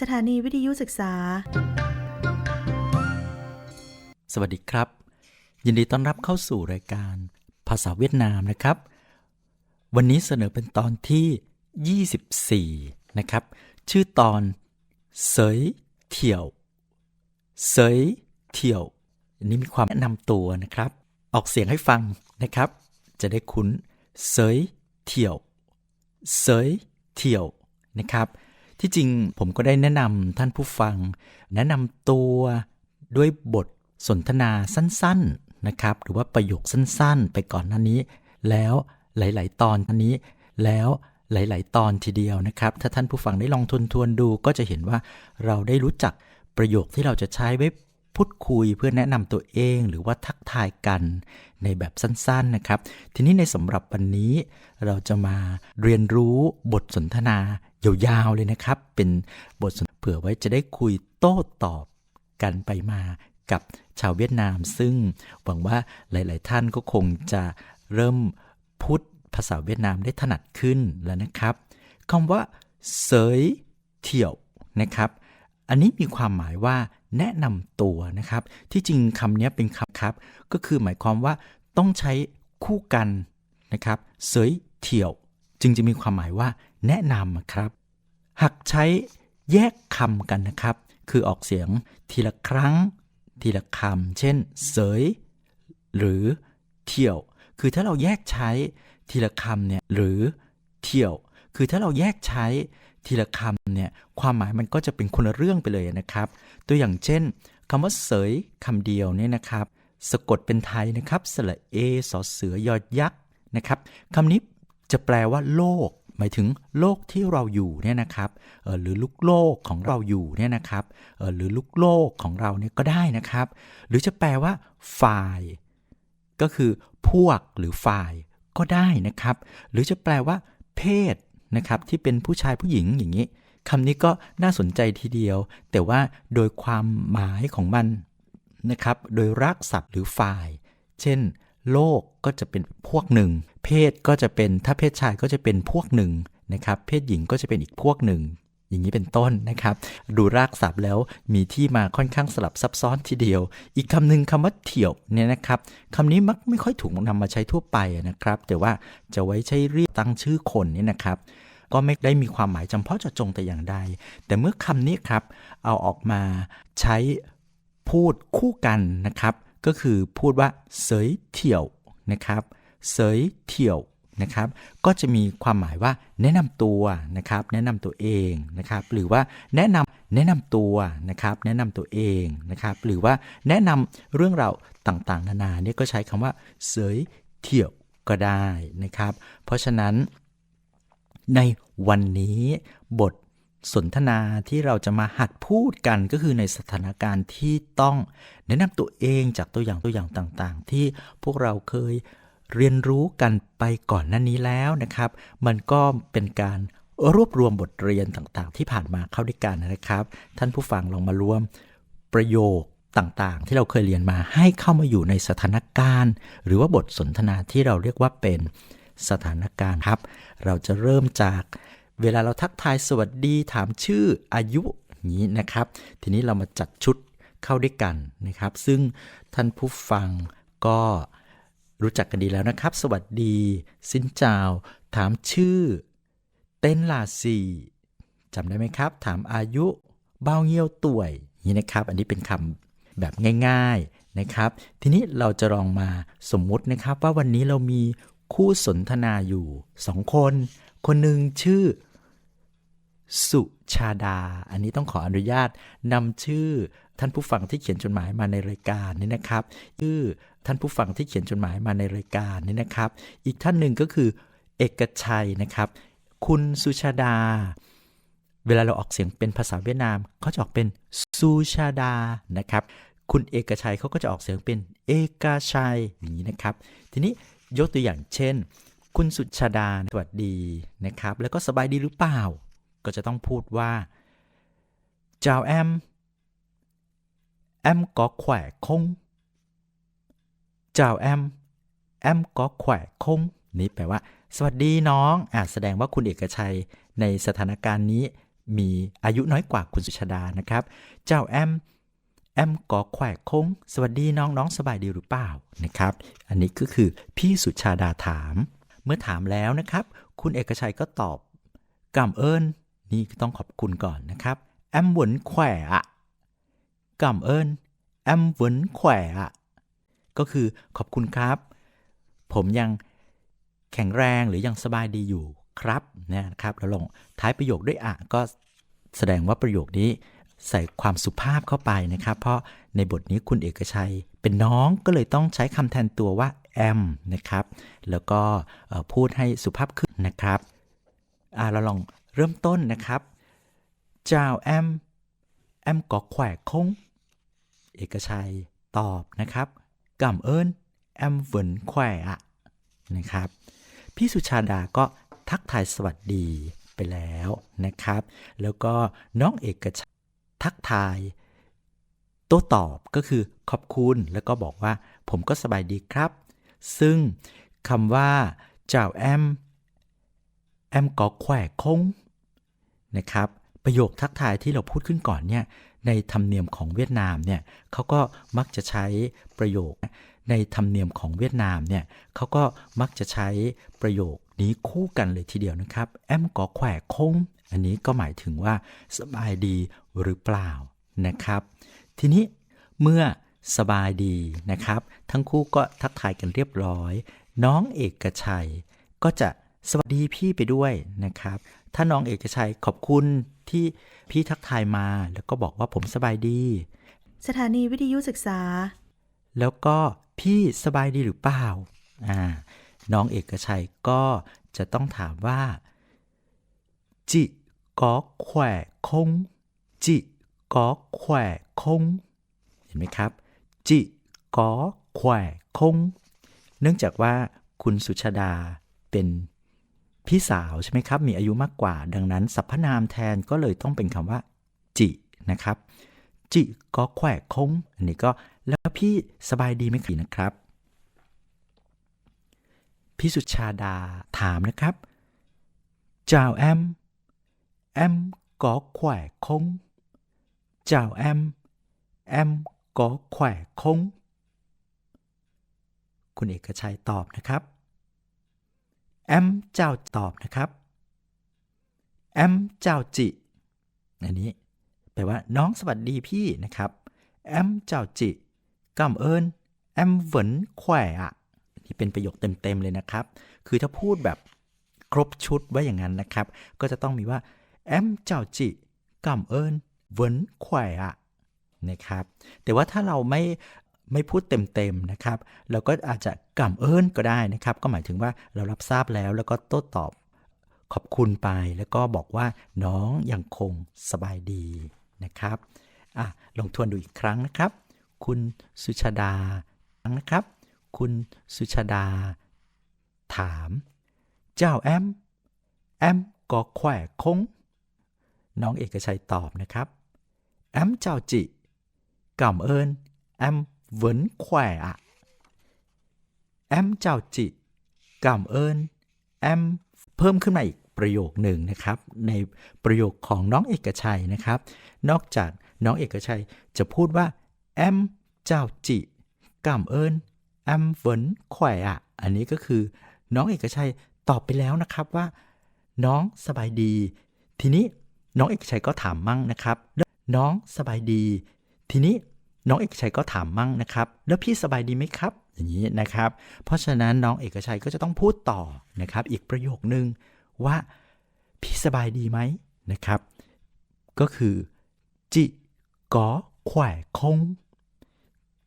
สถานีวิทยุศึกษา สวัสดีครับ ยินดีต้อนรับเข้าสู่รายการภาษาเวียดนามนะครับ วันนี้เสนอเป็นตอนที่ 24 นะครับ ชื่อตอนเสยเที่ยวเสยเที่ยวอันนี้มีความแนะนำตัวนะครับ ออกเสียงให้ฟังนะครับ จะได้คุ้นเสยเที่ยวเสยเที่ยวนะครับ ที่จริงผมก็ได้แนะนำท่านผู้ฟัง แนะนำตัวด้วยบทสนทนาสั้นๆนะครับ หรือว่าประโยคสั้นๆ ไปก่อนหน้านี้ แล้วหลาย ๆ ตอนอันนี้ แล้วหลาย ๆ ตอนทีเดียวนะครับ ถ้าท่านผู้ฟังได้ลองทวนทวนๆดู ก็จะเห็นว่าเราได้รู้จักประโยคที่เราจะใช้ไว้พูดคุยเพื่อแนะนำตัวเองหรือว่าทักทายกันในแบบสั้นๆนะครับ ทีนี้ในสำหรับวันนี้ เราจะมาเรียนรู้บทสนทนา ยาวๆเลยนะครับ เป็นบทสนทเผื่อไว้จะได้คุยโต้ตอบกันไปมากับชาวเวียดนาม ซึ่งหวังว่าหลาย ๆ ท่านก็คงจะเริ่มพูดภาษาเวียดนามได้ถนัดขึ้นแล้วนะครับคำว่าเสยเที่ยวนะครับ อันนี้มีความหมายว่าแนะนำตัวนะครับ ที่จริงคำนี้เป็นคำครับ ก็คือหมายความว่าต้องใช้คู่กันนะครับเสยเที่ยว จึงจะมีความหมายว่า แนะนำครับหากใช้แยกคำกันนะครับ คือออกเสียงทีละครั้ง ทีละคำเช่น เสย หรือเที่ยว คือถ้าเราแยกใช้ทีละคำเนี่ยหรือเที่ยว คือถ้าเราแยกใช้ทีละคำเนี่ยความหมายมันก็จะเป็นคนละเรื่องไปเลยนะครับ ตัวอย่างเช่นคำว่าเสยคำเดียวเนี่ยนะครับ สะกดเป็นไทยนะครับสระเอสอเสือยอยักษ์นะครับคำนี้จะแปลว่าโลก หมายถึงโลกที่เราอยู่เนี่ยนะครับหรือลูกโลกของเราอยู่เนี่ยนะครับหรือลูกโลกของเราเนี่ยก็ได้นะครับ หรือจะแปลว่า ฝ่าย ก็คือพวกหรือฝ่ายก็ได้นะครับ หรือจะแปลว่า เพศนะครับที่เป็นผู้ชายผู้หญิงอย่างนี้คำนี้ก็น่าสนใจทีเดียว แต่ว่าโดยความหมายของมันนะครับ โดยรากศัพท์หรือฝ่าย เช่น โลกก็จะเป็นพวกหนึ่ง เพศก็จะเป็นถ้าเพศชายก็จะเป็นพวกหนึ่งนะครับ เพศหญิงก็จะเป็นอีกพวกหนึ่ง อย่างนี้เป็นต้นนะครับ ดูรากศัพท์แล้วมีที่มาค่อนข้างสลับซับซ้อนทีเดียว อีกคำหนึ่งคำว่าเถี่ยวเนี่ยนะครับคำนี้มักไม่ค่อยถูกนำมาใช้ทั่วไปนะครับ แต่ว่าจะไว้ใช้เรียกตั้งชื่อคนเนี่ยนะครับก็ไม่ได้มีความหมายจำเพาะเจาะจงแต่อย่างใด แต่เมื่อคำนี้ครับ เอาออกมาใช้พูดคู่กันนะครับ ก็คือพูดว่าเสยเถี่ยวนะครับเสยเถี่ยวนะครับ ก็จะมีความหมายว่าแนะนำตัวนะครับ แนะนำตัวเองนะครับ หรือว่าแนะนำแนะนำตัวนะครับ แนะนำตัวเองนะครับ หรือว่าแนะนำเรื่องราวต่างๆ นานาเนี่ยก็ใช้คำว่าเสยเถี่ยวก็ได้นะครับ เพราะฉะนั้นในวันนี้บท สนทนาที่เราจะมาหัดพูดกันก็คือในสถานการณ์ที่ต้องแนะนำตัวเองจากตัวอย่างตัวอย่างต่างๆ ที่พวกเราเคยเรียนรู้กันไปก่อนหน้านี้แล้วนะครับ มันก็เป็นการรวบรวมบทเรียนต่างๆ ที่ผ่านมาเข้าด้วยกันนะครับ ท่านผู้ฟังลองมารวมประโยคต่างๆ ที่เราเคยเรียนมาให้เข้ามาอยู่ในสถานการณ์ หรือว่าบทสนทนาที่เราเรียกว่าเป็นสถานการณ์ครับ เราจะเริ่มจาก เวลาเราทักทายสวัสดีถามชื่ออายุอย่างนี้นะครับ ทีนี้เรามาจัดชุดเข้าด้วยกันนะครับ ซึ่งท่านผู้ฟังก็รู้จักกันดีแล้วนะครับ สวัสดี สินจาว ถามชื่อ เต้นลาซีจำได้ไหมครับ ถามอายุเบ้าเงี้ยวต่วยอย่างนี้นะครับ อันนี้เป็นคำแบบง่าย ๆนะครับ ทีนี้เราจะลองมาสมมุตินะครับ ว่าวันนี้เรามีคู่สนทนาอยู่สองคน คนหนึ่งชื่อ สุชาดา อันนี้ต้องขออนุญาตนำชื่อท่านผู้ฟังที่เขียนจดหมายมาในรายการนี้นะครับชื่อท่านผู้ฟังที่เขียนจดหมายมาในรายการนี้นะครับ อีกท่านหนึ่งก็คือเอกชัยนะครับ คุณสุชาดา เวลาเราออกเสียงเป็นภาษาเวียดนามเขาจะออกเป็นสุชาดานะครับ คุณเอกชัยเขาก็จะออกเสียงเป็นเอกชัยอย่างนี้นะครับ ทีนี้ยกตัวอย่างเช่น คุณสุชาดาสวัสดีนะครับ แล้วก็สบายดีหรือเปล่า ก็จะต้องพูดว่า chào em em có khỏe không chào em em có khỏe không นี่แปลว่า สวัสดีน้องอะแสดงว่าคุณเอกชัยในสถานการณ์นี้มีอายุน้อยกว่าคุณสุชาดานะครับ เจ้าแอมแอมกอแขวคง สวัสดีน้องน้องสบายดีหรือเปล่านะครับ อันนี้ก็คือพี่สุชาดาถาม เมื่อถามแล้วนะครับ คุณเอกชัยก็ตอบกำเอิญ นี่ก็ต้องขอบคุณก่อนนะครับแอมหวนแขวอะกำเอิญแอมหวนแขวอะก็คือขอบคุณครับ ผมยังแข็งแรงหรือยังสบายดีอยู่ครับนะครับแล้วลงท้ายประโยคด้วยอะก็แสดงว่าประโยคนี้ใส่ความสุภาพเข้าไปนะครับ เพราะในบทนี้คุณเอกชัย เป็นน้องก็เลยต้องใช้คำแทนตัวว่าแอมนะครับ แล้วก็พูดให้สุภาพขึ้นนะครับอ่าเราลอง เริ่มต้นนะครับเจ้าแอม แอมก็แขวกคง เอกชัยตอบนะครับกำเอิญแอมเหวินแขวอะนะครับ พี่สุชาดาก็ทักทายสวัสดีไปแล้วนะครับ แล้วก็น้องเอกชัยทักทายโต้ตอบก็คือขอบคุณแล้วก็บอกว่าผมก็สบายดีครับ ซึ่งคำว่าเจ้าแอม แอมก็แขวกคงนะครับ ประโยคทักทายที่เราพูดขึ้นก่อนเนี่ย ในธรรมเนียมของเวียดนามเนี่ยเขาก็มักจะใช้ประโยค ในธรรมเนียมของเวียดนามเนี่ยเขาก็มักจะใช้ประโยคนี้คู่กันเลยทีเดียวนะครับ แอมก็แขวกคง อันนี้ก็หมายถึงว่าสบายดีหรือเปล่านะครับ ทีนี้เมื่อสบายดีนะครับ ทั้งคู่ก็ทักทายกันเรียบร้อย น้องเอกชัยก็จะ สวัสดีพี่ไปด้วยนะครับ ถ้าน้องเอกชัยขอบคุณที่พี่ทักทายมา แล้วก็บอกว่าผมสบายดี สถานีวิทยุศึกษา แล้วก็พี่สบายดีหรือเปล่าอ่าน้องเอกชัยก็จะต้องถามว่า จิก็แขวคง จิก็แขวคง เห็นไหมครับ จิก็แขวคง เนื่องจากว่าคุณสุชาดาเป็น พี่สาวใช่ไหมครับ มีอายุมากกว่า ดังนั้นสรรพนามแทนก็เลยต้องเป็นคำว่า จินะครับ จิก็แขวะคงอันนี้ก็แล้วพี่สบายดีไหมครับนะครับ พี่สุชาดาถามนะครับเจ้าแอมแอมก็แขวะคงเจ้าแอมแอมก็แขวะคงคุณเอกชัยตอบนะครับ แอมเจ้าตอบนะครับแอมเจ้าจิอันนี้แปลว่าน้องสวัสดีพี่นะครับแอมเจ้าจิกำเอิญแอมเหวินแขวอะนี่เป็นประโยคเต็มๆเลยนะครับ คือถ้าพูดแบบครบชุดไว้อย่างนั้นนะครับ ก็จะต้องมีว่าแอมเจ้าจิกำเอิญเหวินแขวอะนะครับ แต่ว่าถ้าเราไม่ ไม่พูดเต็มๆนะครับเราก็อาจจะกล่ำเอิญก็ได้นะครับ ก็หมายถึงว่าเรารับทราบแล้วแล้วก็โต้ตอบขอบคุณไปแล้วก็บอกว่าน้องยังคงสบายดีนะครับอะลองทวนดูอีกครั้งนะครับ คุณสุชาดานะครับ คุณสุชาดา ถาม เจ้าแอม แอมก็แขวคง น้องเอกชัยตอบนะครับ แอมเจ้าจิก่ำเอิญแอม เหวินแขวะแอมเจ้าจิกำเอิญแอมเพิ่มขึ้นมาอีกประโยคหนึ่งนะครับ ในประโยคของน้องเอกชัยนะครับ นอกจากน้องเอกชัยจะพูดว่าแอมเจ้าจิกำเอิญแอมเวินแขวะอันนี้ก็คือน้องเอกชัยตอบไปแล้วนะครับว่า น้องสบายดี ทีนี้น้องเอกชัยก็ถามมั่งนะครับ น้องสบายดี ทีนี้ น้องเอกชัยก็ถามมั่งนะครับ แล้วพี่สบายดีไหมครับ อย่างนี้นะครับ เพราะฉะนั้นน้องเอกชัยก็จะต้องพูดต่อนะครับ อีกประโยคนึงว่าพี่สบายดีไหมนะครับ ก็คือจิก็แขวะคง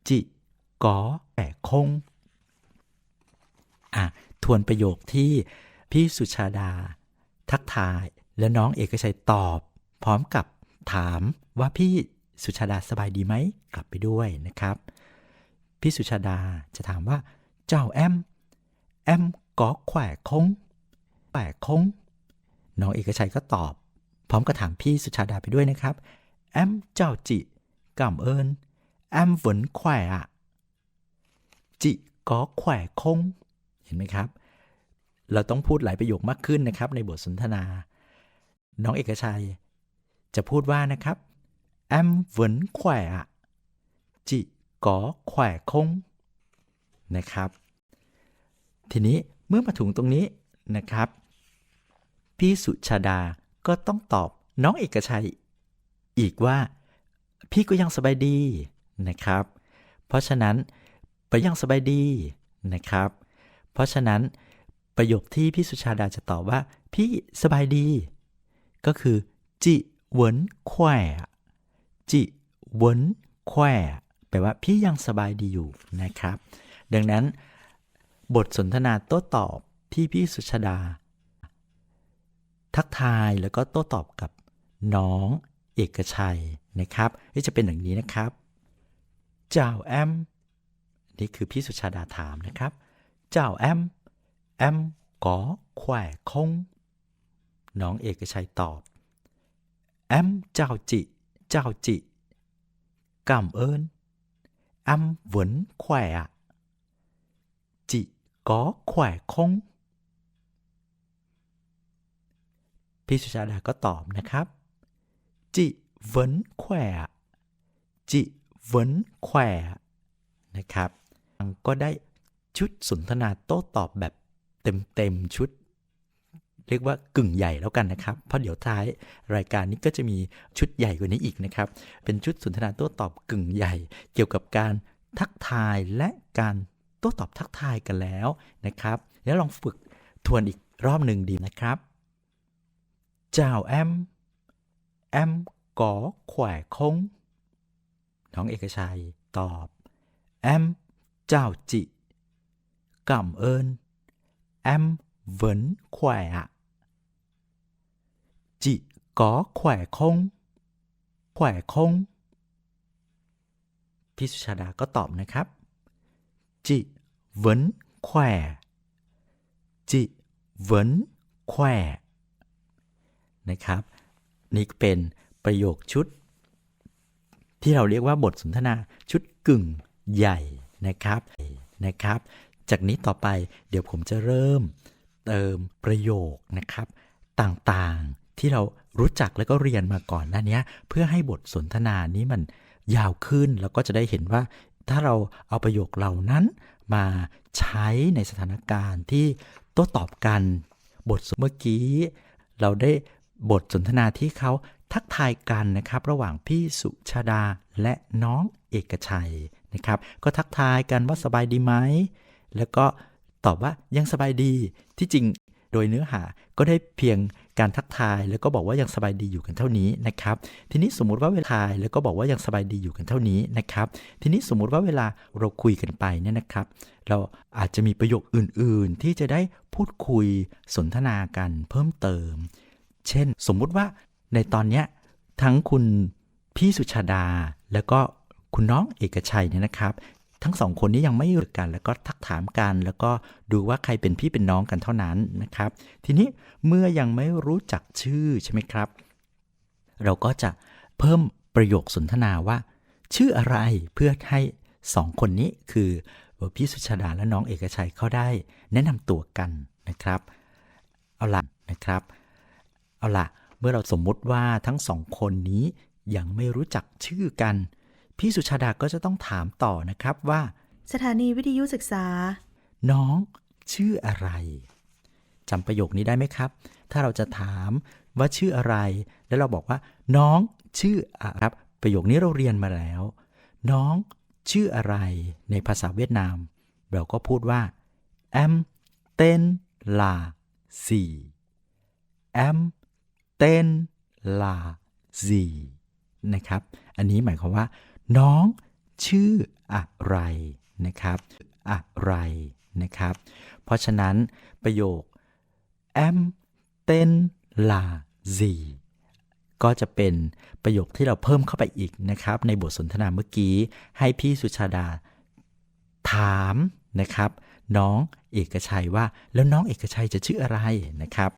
จิก็แขวคงอะทวนประโยคที่พี่สุชาดา ทักทายและน้องเอกชัยตอบ พร้อมกับถามว่าพี่ สุชาดาสบายดีไหมกลับไปด้วยนะครับ พี่สุชาดาจะถามว่า เจ้าแอม แอมก็แขวะคงแขวะคงน้องเอกชัยก็ตอบ พร้อมกับถามพี่สุชาดาไปด้วยนะครับ แอมเจ้าจิกำเอิญแอมเหวินแขวะจิก็แขวะคงเห็นไหมครับ เราต้องพูดหลายประโยคมากขึ้นนะครับ ในบทสนทนา น้องเอกชัย จะพูดว่านะครับ em vẫn khỏe ạ chị có khỏe không นะครับ ทีนี้เมื่อมาถึงตรงนี้นะครับ พี่สุชาดาก็ต้องตอบน้องเอกชัย อีกว่า พี่ก็ยังสบายดีนะครับ เพราะฉะนั้นไปยังสบายดีนะครับ เพราะฉะนั้นประโยคที่พี่สุชาดาจะตอบว่า พี่สบายดี ก็คือจิเหวินแขว จิเวินแขวแปลว่าพี่ยังสบายดีอยู่นะครับ ดังนั้นบทสนทนาโต้ตอบที่พี่สุชาดา ทักทายแล้วก็โต้ตอบกับน้องเอกชัยนะครับก็จะเป็นอย่างนี้นะครับ เจ้าแอม นี่คือพี่สุชาดาถามนะครับ เจ้าแอม แอมก็แขวคง น้องเอกชัยตอบ แอมเจ้าจิ เจ้าจิกำเอิญแอมเหวนแขวอะจิก็แขวคงพี่สุชาดาก็ตอบนะครับ จิเหวินแขวะจิเหวินแขวะนะครับก็ได้ชุดสนทนาโต้ตอบแบบเต็มๆชุด เรียกว่ากึ่งใหญ่แล้วกันนะครับ เพราะเดี๋ยวท้ายรายการนี้ก็จะมีชุดใหญ่กว่านี้อีกนะครับ เป็นชุดสนทนาโต้ตอบกึ่งใหญ่ เกี่ยวกับการทักทายและการโต้ตอบทักทายกันแล้วนะครับ แล้วลองฝึกทวนอีกรอบหนึ่งดีนะครับเจ้าแอมแอมก่อแขวคงน้องเอกชัยตอบแอมเจ้าจิกำเอิญ em vẫn khỏe ạ. Chị có khỏe không? Khỏe không? พี่สุชาดาก็ตอบนะครับจิเวินแขวจิเวินแขวนะครับ นี่เป็นประโยคชุด ที่เราเรียกว่าบทสนทนาชุดกึ่งใหญ่นะครับนะครับ จากนี้ต่อไปเดี๋ยวผมจะเริ่มเติมประโยคนะครับ ต่างๆ ที่เรารู้จักแล้วก็เรียนมาก่อนหน้านี้เพื่อให้บทสนทนานี้มันยาวขึ้นแล้วก็จะได้เห็นว่า ถ้าเราเอาประโยคเหล่านั้นมาใช้ในสถานการณ์ที่โต้ตอบกัน บทเมื่อกี้ เราได้บทสนทนาที่เขาทักทายกันนะครับ ระหว่างพี่สุชาดาและน้องเอกชัยนะครับ ก็ทักทายกันว่าสบายดีไหมแล้วก็ตอบว่ายังสบายดีที่จริงโดยเนื้อหาก็ได้เพียง การทักทายแล้วก็บอกว่ายังสบายดีอยู่กันเท่านี้นะครับทีนี้สมมุติว่าเวลาทายแล้วก็บอกว่ายังสบายดีอยู่กันเท่านี้นะครับทีนี้สมมุติว่าเวลาเราคุยกันไปเนี่ยนะครับ เราอาจจะมีประโยคอื่นๆ ที่จะได้พูดคุยสนทนากันเพิ่มเติม เช่น สมมุติว่าในตอนเนี้ยทั้งคุณพี่สุชาดาแล้วก็คุณน้องเอกชัยเนี่ยนะครับ ทั้งสองคนนี้ยังไม่รู้กัน แล้วก็ทักถามกัน แล้วก็ดูว่าใครเป็นพี่เป็นน้องกันเท่านั้นนะครับ ทีนี้เมื่อยังไม่รู้จักชื่อใช่ไหมครับ เราก็จะเพิ่มประโยคสนทนาว่า ชื่ออะไรเพื่อให้สองคนนี้คือพี่สุชาดาและน้องเอกชัยเขาได้ แนะนำตัวกันนะครับ เอาละนะครับ เอาละเมื่อเราสมมุติว่าทั้งสองคนนี้ยังไม่รู้จักชื่อกัน พี่สุชาดาก็จะต้องถามต่อนะครับว่า สถานีวิทยุศึกษา น้องชื่ออะไรจำประโยคนี้ได้ไหมครับ ถ้าเราจะถามว่าชื่ออะไร แล้วเราบอกว่า น้องชื่ออะไรครับ ประโยคนี้เราเรียนมาแล้ว น้องชื่ออะไรในภาษาเวียดนาม เราก็พูดว่า em tên là gì em tên là gì นะครับ อันนี้หมายความว่า น้องชื่ออะไรนะครับ อะไรนะครับ เพราะฉะนั้นประโยค em tên là gì ก็จะเป็นประโยคที่เราเพิ่มเข้าไปอีกนะครับ ในบทสนทนาเมื่อกี้ ให้พี่สุชาดาถามนะครับ น้องเอกชัยว่าแล้วน้องเอกชัยจะชื่ออะไรนะครับ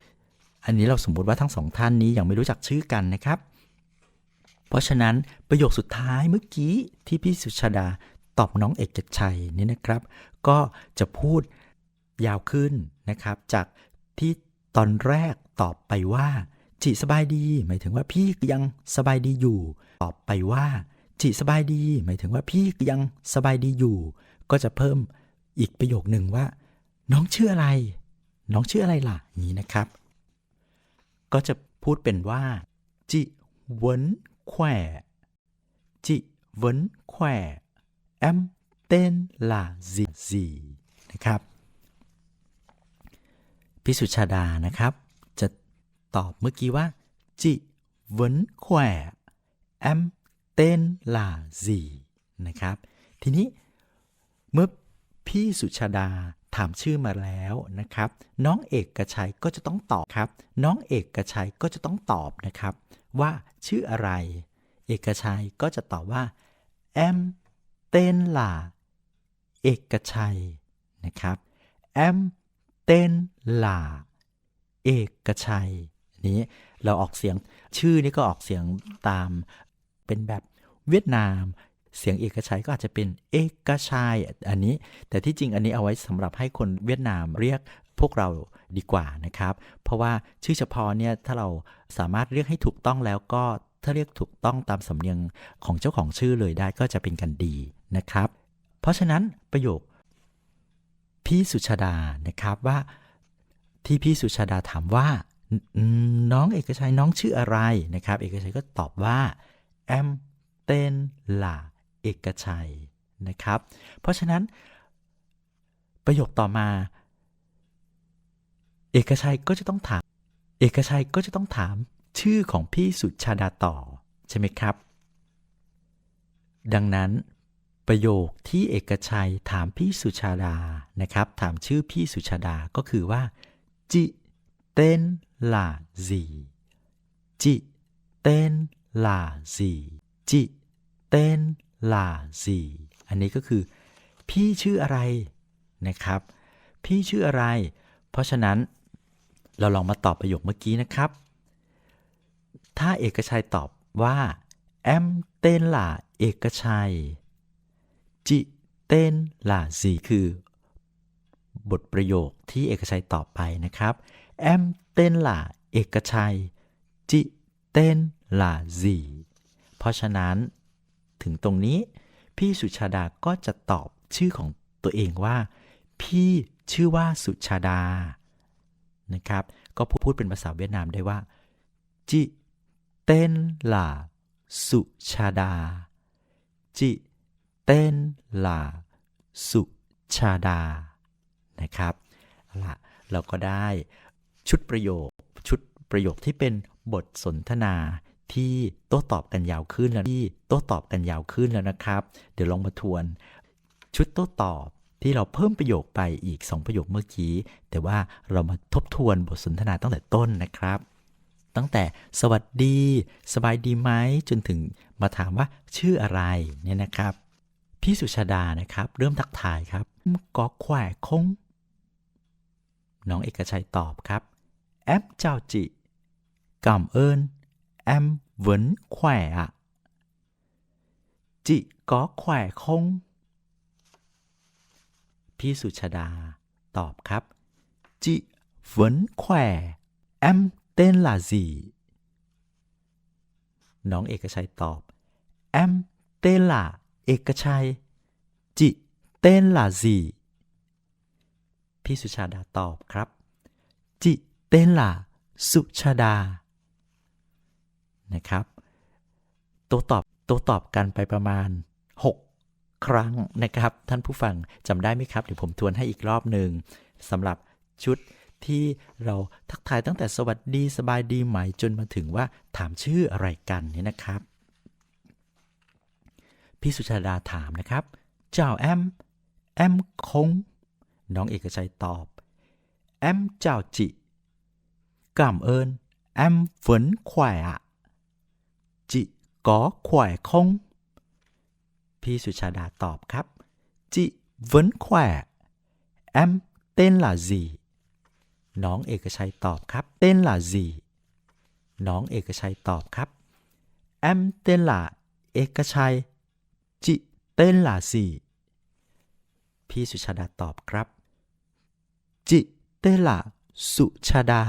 อันนี้เราสมมติว่าทั้งสองท่านนี้ยังไม่รู้จักชื่อกันนะครับ เพราะฉะนั้นประโยคสุดท้ายเมื่อกี้ที่พี่สุชาดาตอบน้องเอกชัยนี่นะครับ ก็จะพูดยาวขึ้นนะครับ จากที่ตอนแรกตอบไปว่าจิสบายดี หมายถึงว่าพี่ยังสบายดีอยู่ ตอบไปว่าจิสบายดี หมายถึงว่าพี่ยังสบายดีอยู่ ก็จะเพิ่มอีกประโยคหนึ่งว่า น้องชื่ออะไร น้องชื่ออะไรล่ะนี้นะครับ ก็จะพูดเป็นว่าจิเวิน แขวจิเหวินแขวแอมเต้นลาซีซีนะครับพิสุชาดานะครับ จะตอบเมื่อกี้ว่าจิวนแขวแอมเต้นลาซีนะครับ ทีนี้เมื่อพี่สุชาดาถามชื่อมาแล้วนะครับ น้องเอกกระชัยก็จะต้องตอบครับ น้องเอกกระชัยก็จะต้องตอบนะครับ ว่าชื่ออะไร เอกชัยก็จะตอบว่าแอมเต้นล่าเอกชัยนะครับแอมเต้นล่าเอกชัยนี้เราออกเสียงชื่อนี้ก็ออกเสียงตามเป็นแบบเวียดนาม เสียงเอกชัยก็อาจจะเป็นเอกชัยอันนี้ แต่ที่จริงอันนี้เอาไว้สำหรับให้คนเวียดนามเรียก พวกเราดีกว่านะครับ เพราะว่าชื่อเฉพาะเนี่ยถ้าเราสามารถเรียกให้ถูกต้องแล้วก็ถ้าเรียกถูกต้องตามสำเนียงของเจ้าของชื่อเลยได้ก็จะเป็นกันดีนะครับ เพราะฉะนั้นประโยคพี่สุชาดานะครับว่าที่พี่สุชาดาถามว่าน้องเอกชัยน้องชื่ออะไรนะครับ เอกชัยก็ตอบว่าแอมเต้นลาเอกชัยนะครับ เพราะฉะนั้นประโยคต่อมา เอกชัยก็จะต้องถาม เอกชัยก็จะต้องถามชื่อของพี่สุชาดาต่อใช่ไหมครับ ดังนั้น ประโยคที่เอกชัยถามพี่สุชาดานะครับ ถามชื่อพี่สุชาดาก็คือว่า จิเต้นลาซีจิเต้นลาซีจิเต้นลาซีอันนี้ก็คือ พี่ชื่ออะไรนะครับ พี่ชื่ออะไร เพราะฉะนั้น เราลองมาตอบประโยคเมื่อกี้นะครับ ถ้าเอกชัยตอบว่าแอมเต้นล่ะเอกชัย จิเต้นล่ะสีคือบทประโยคที่เอกชัยตอบไปนะครับ แอมเต้นล่ะเอกชัย จิเต้นล่ะสีเพราะฉะนั้น ถึงตรงนี้พี่สุชาดาก็จะตอบชื่อของตัวเองว่า พี่ชื่อว่าสุชาดา นะครับ ก็พูดเป็นภาษาเวียดนามได้ว่า จิเต้นล่าสุชาดา จิเต้นล่าสุชาดา นะครับละเราก็ได้ชุดประโยค ชุดประโยคที่เป็นบทสนทนาที่โต้ตอบกันยาวขึ้นแล้วที่โต้ตอบกันยาวขึ้นแล้วนะครับ เดี๋ยวลองมาทวน ชุดโต้ตอบ ที่เราเพิ่มประโยคไปอีก 2 ประโยคเมื่อกี้ แต่ว่าเรามาทบทวนบทสนทนาตั้งแต่ต้นนะครับ ตั้งแต่สวัสดี สบายดีไหมจนถึงมาถามว่าชื่ออะไรเนี่ยนะครับ พี่สุชาดานะครับ เริ่มทักทายครับก็แขวคง น้องเอกชัยตอบครับแอมเจ้าจิกำเอิญแอมเวินแขวอะจิก็แขวคง พี่สุชาดา ตอบครับจิเหวินแขวแอมเต้นลาซีน้องเอกชัยตอบแอมเต้นลาเอกชัย จิเต้นลาซีพี่สุชาดาตอบครับ จิเต้นลาสุชาดา นะครับโต้ตอบโต้ตอบกันไปประมาณ ครั้งนะครับ ท่านผู้ฟังจำได้ไหมครับ เดี๋ยวผมทวนให้อีกรอบหนึ่งสำหรับชุดที่เราทักทายตั้งแต่สวัสดีสบายดีไหมจนมาถึงว่าถามชื่ออะไรกันเนี่ยนะครับ พี่สุชาดาถามนะครับ เจ้าแอม แอมคง น้องเอกชัยตอบ แอมเจ้าจิกำเอิญแอมฝนขวอะจิก็แขวคง พี่สุชาดาตอบครับ จิฝนแขวแอมเต้นลาซีน้องเอกชัยตอบครับ เต้นลาซีน้องเอกชัยตอบครับ แอมเต้นลาเอกชัย จิเต้นลาซีพี่สุชาดาตอบครับ จิเต้นลาสุชาดา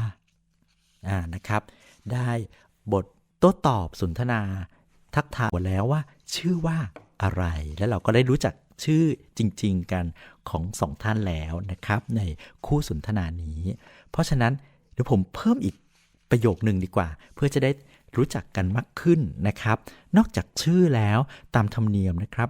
อ่านะครับ ได้บทโต้ตอบสนทนาทักทายหมดแล้วว่า ชื่อว่า อะไร แล้วเราก็ได้รู้จักชื่อจริง ๆ กันของสองท่านแล้วนะครับ ในคู่สนทนานี้ เพราะฉะนั้นเดี๋ยวผมเพิ่มอีกประโยคหนึ่งดีกว่า เพื่อจะได้รู้จักกันมากขึ้นนะครับ นอกจากชื่อแล้วตามธรรมเนียมนะครับ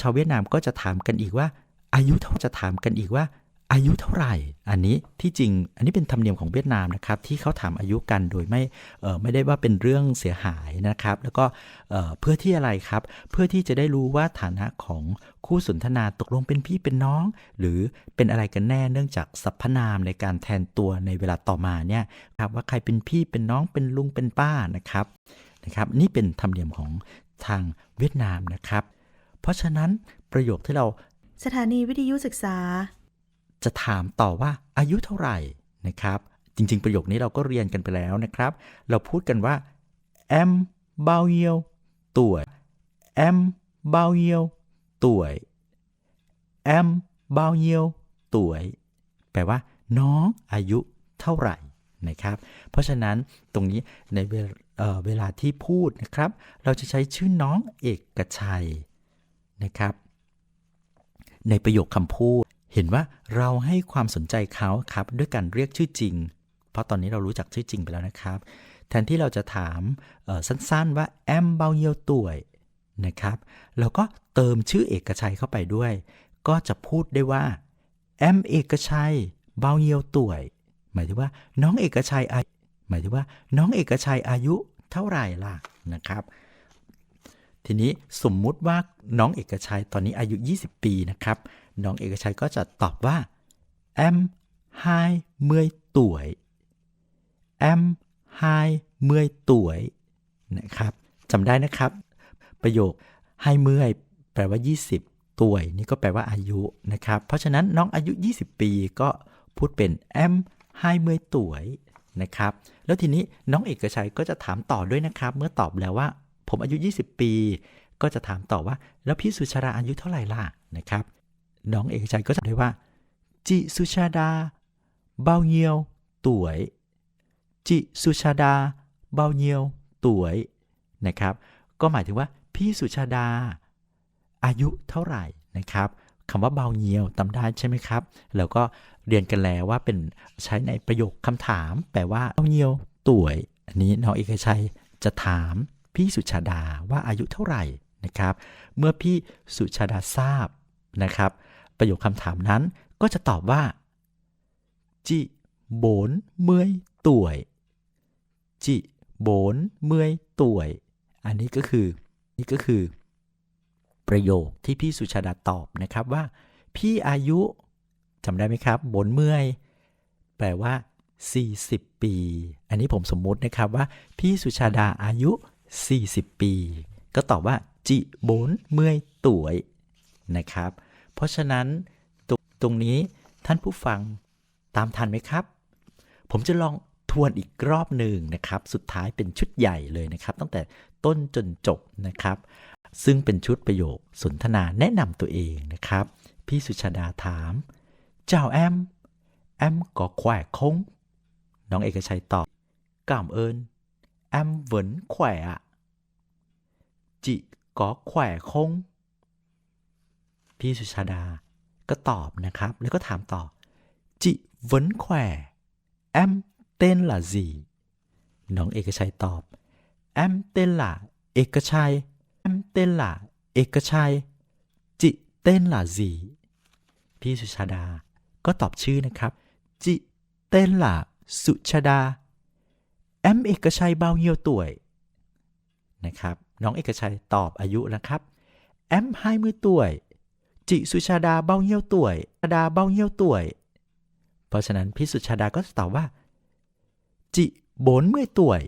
ชาวเวียดนามก็จะถามกันอีกว่า อายุเท่าจะถามกันอีกว่า อายุเท่าไหร่ อันนี้ที่จริง อันนี้เป็นธรรมเนียมของเวียดนามนะครับ ที่เขาถามอายุกันโดยไม่ไม่ได้ว่าเป็นเรื่องเสียหายนะครับ แล้วก็เอ่อเพื่อที่อะไรครับ เพื่อที่จะได้รู้ว่าฐานะของคู่สนทนาตกลงเป็นพี่เป็นน้อง หรือเป็นอะไรกันแน่เนื่องจากสรรพนามในการแทนตัวในเวลาต่อมาเนี่ยครับว่าใครเป็นพี่เป็นน้องเป็นลุงเป็นป้านะครับนะครับนี่เป็นธรรมเนียมของทางเวียดนามนะครับ เพราะฉะนั้นประโยคที่เราสถานีวิทยุศึกษา จะถามต่อว่าอายุเท่าไหร่นะครับ จริง ๆ ประโยคนี้เราก็เรียนกันไปแล้วนะครับ เราพูดกันว่า em bao nhiêu tuổi em bao nhiêu tuổi em bao nhiêu tuổi แปลว่า น้องอายุเท่าไหร่นะครับ เพราะฉะนั้นตรงนี้ในเวเเวลาที่พูดนะครับ เราจะใช้ชื่อน้องเอกชัยนะครับ ในประโยคคำพูด เห็นว่าเราให้ความสนใจเขาครับด้วยการเรียกชื่อจริง เพราะตอนนี้เรารู้จักชื่อจริงไปแล้วนะครับ แทนที่เราจะถามสั้นๆว่าแอมเบาเยียวต่วยนะครับเราก็เติมชื่อเอกชัยเข้าไปด้วย ก็จะพูดได้ว่าแอมเอกชัยเบาเยียวต่วย หมายถึงว่าน้องเอกชัยอาหมายถึงว่าน้องเอกชัยอายุเท่าไหร่ล่ะนะครับ ทีนี้สมมุติว่าน้องเอกชัยตอนนี้อายุ 20 ปีนะครับ น้องเอกชัยก็จะตอบว่า em hai mươi tuổi em hai mươi tuổi นะครับจำได้นะครับ ประโยคให้เมื่อยแปลว่า 20ตัวยนี่ก็แปลว่าอายุนะครับ เพราะฉะนั้นน้องอายุ 20 ปีก็พูดเป็น em hai mươi tuổi นะครับ แล้วทีนี้น้องเอกชัยก็จะถามต่อด้วยนะครับ เมื่อตอบแล้วว่า ผมอายุ 20 ปี ก็จะถามต่อว่า แล้วพี่สุชาดาอายุเท่าไหร่ล่ะนะครับ น้องเอกชัยก็จะได้ว่า chị Suchada bao nhiêu tuổi chị Suchada bao nhiêu tuổi นะครับ ก็หมายถึงว่าพี่สุชาดา อายุเท่าไหร่นะครับคำว่าเบาเยียวจำได้ใช่ไหมครับ แล้วก็เรียนกันแล้วว่าเป็นใช้ในประโยคคำถาม แปลว่าเบาเยียวต่วยอันนี้น้องเอกชัยจะถามพี่สุชาดาว่าอายุเท่าไหร่นะครับ เมื่อพี่สุชาดาทราบนะครับ ประโยคคำถามนั้นก็จะตอบว่าจิโบนเมื่อยต่วยจิโบนเมื่อยต่วย อันนี้ก็คือนี่ก็คือ ประโยคที่พี่สุชาดาตอบนะครับว่า พี่อายุจำได้ไหมครับบนเมื่อย แปลว่า 40 ปี อันนี้ผมสมมุตินะครับว่า พี่สุชาดาอายุ 40 ปี ก็ตอบว่าจิโบนเมื่อยต่วยนะครับ เพราะฉะนั้นตรงตรงนี้ท่านผู้ฟังตามทันไหมครับ ผมจะลองทวนอีกรอบหนึ่งนะครับ สุดท้ายเป็นชุดใหญ่เลยนะครับ ตั้งแต่ต้นจนจบนะครับ ซึ่งเป็นชุดประโยคสนทนาแนะนำตัวเองนะครับ พี่สุชาดาถาม เจ้าแอม แอมก็แขวะคง น้องเอกชัยตอบกล่ามเอิญแอมเหวินแขวะจิก็แขวะคง พี่สุชาดาก็ตอบนะครับ แล้วก็ถามต่อจิเวินแขวะแอมเต้นล่ะ gì น้องเอกชัยตอบแอมเต้นล่ะเอกชัยแอมเต้นล่ะเอกชัย จิเต้นล่ะ gì พี่สุชาดาก็ตอบชื่อนะครับ จิเต้นล่ะสุชาดาแอมเอกชัยเบาเยียวต่วยนะครับ น้องเอกชัยตอบอายุนะครับแอม hai mươi tuổi จิสุชาดาเบ้าเยี่ยวต่วยชาดาเบ้าเยี่ยวต่วย เพราะฉะนั้นพี่สุชาดาก็จะตอบว่า จิโบนเมื่อยต่วย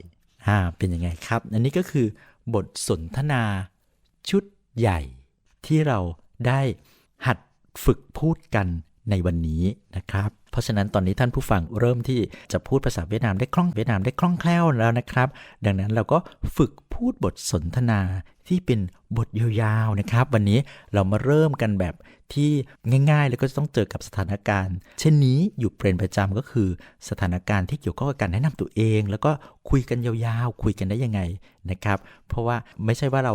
อ่าเป็นยังไงครับ อันนี้ก็คือบทสนทนาชุดใหญ่ ที่เราได้หัดฝึกพูดกันในวันนี้นะครับ เพราะฉะนั้นตอนนี้ท่านผู้ฟังเริ่มที่จะพูดภาษาเวียดนามได้คล่องเวียดนามได้คล่องแคล่วแล้วนะครับ ดังนั้นเราก็ฝึกพูดบทสนทนา ที่เป็นบทยาวๆนะครับ วันนี้เรามาเริ่มกันแบบที่ง่ายๆ แล้วก็ต้องเจอกับสถานการณ์ เช่นนี้อยู่เป็นประจำก็คือ สถานการณ์ที่เกี่ยวข้องกับการแนะนำตัวเอง แล้วก็คุยกันยาวๆ คุยกันได้ยังไงนะครับ เพราะว่าไม่ใช่ว่าเรา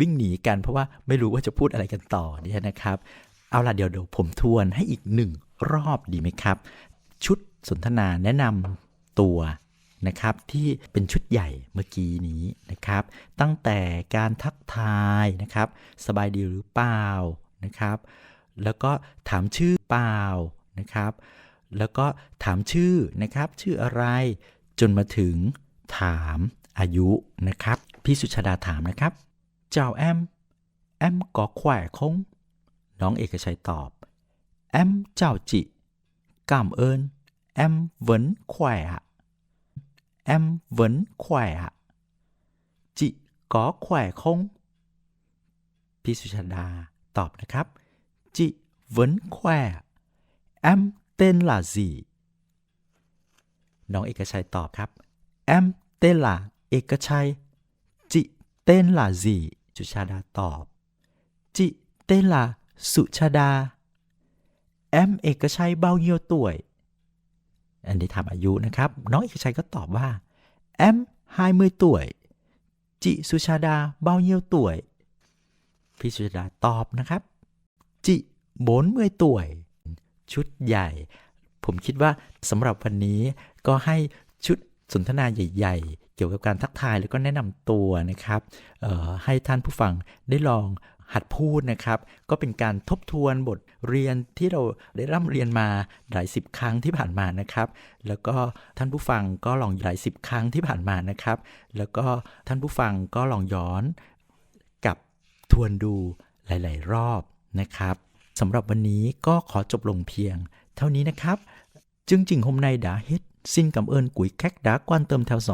วิ่งหนีกันเพราะว่าไม่รู้ว่าจะพูดอะไรกันต่อเนี่ยนะครับ เอาล่ะเดี๋ยวเดี๋ยวผมทวนให้อีกหนึ่งรอบดีไหมครับ ชุดสนทนาแนะนำตัว นะครับที่เป็นชุดใหญ่เมื่อกี้นี้นะครับ ตั้งแต่การทักทายนะครับ สบายดีหรือเปล่านะครับ แล้วก็ถามชื่อเปล่านะครับ แล้วก็ถามชื่อนะครับ ชื่ออะไรจนมาถึงถามอายุนะครับ พี่สุชาดาถามนะครับ เจ้าแอมแอมก็แขวะคงน้องเอกชัยตอบแอมเจ้าจิกามเอิญแอมเวินแขวะ แอมเหวินแขวะจิก็แขวะคงพี่สุชาดาตอบนะครับจิเหวินแขวะแอมเต้นล่ะจีน้องเอกชัยตอบครับแอมเต้นล่ะเอกชัยจิเต้นล่ะจีสุชาดาตอบจิเต้นล่ะสุชาดาแอันนี้ถามอายุนะครับ น้องเอกชัยก็ตอบว่าแอมหายมือต่วยจิสุชาดาเบาเยียวต่วยพี่สุชาดาตอบนะครับ จิโบนมือยต่วย ชุดใหญ่ ผมคิดว่าสำหรับวันนี้ก็ให้ชุดสนทนาใหญ่ ๆ เกี่ยวกับการทักทายแล้วก็แนะนำตัวนะครับออให้ท่านผู้ฟังได้ลอง หัดพูดนะครับ ก็เป็นการทบทวนบทเรียนที่เราได้ร่ำเรียนมาหลายสิบครั้งที่ผ่านมานะครับ แล้วก็ท่านผู้ฟังก็ลองหลายสิบครั้งที่ผ่านมานะครับ แล้วก็ท่านผู้ฟังก็ลองย้อนกลับทวนดูหลาย ๆ รอบนะครับสำหรับวันนี้ก็ขอจบลงเพียง เท่านี้นะครับ chương trình hôm nay đã hết. Xin cảm ơn quý khách đã quan tâm theo dõi.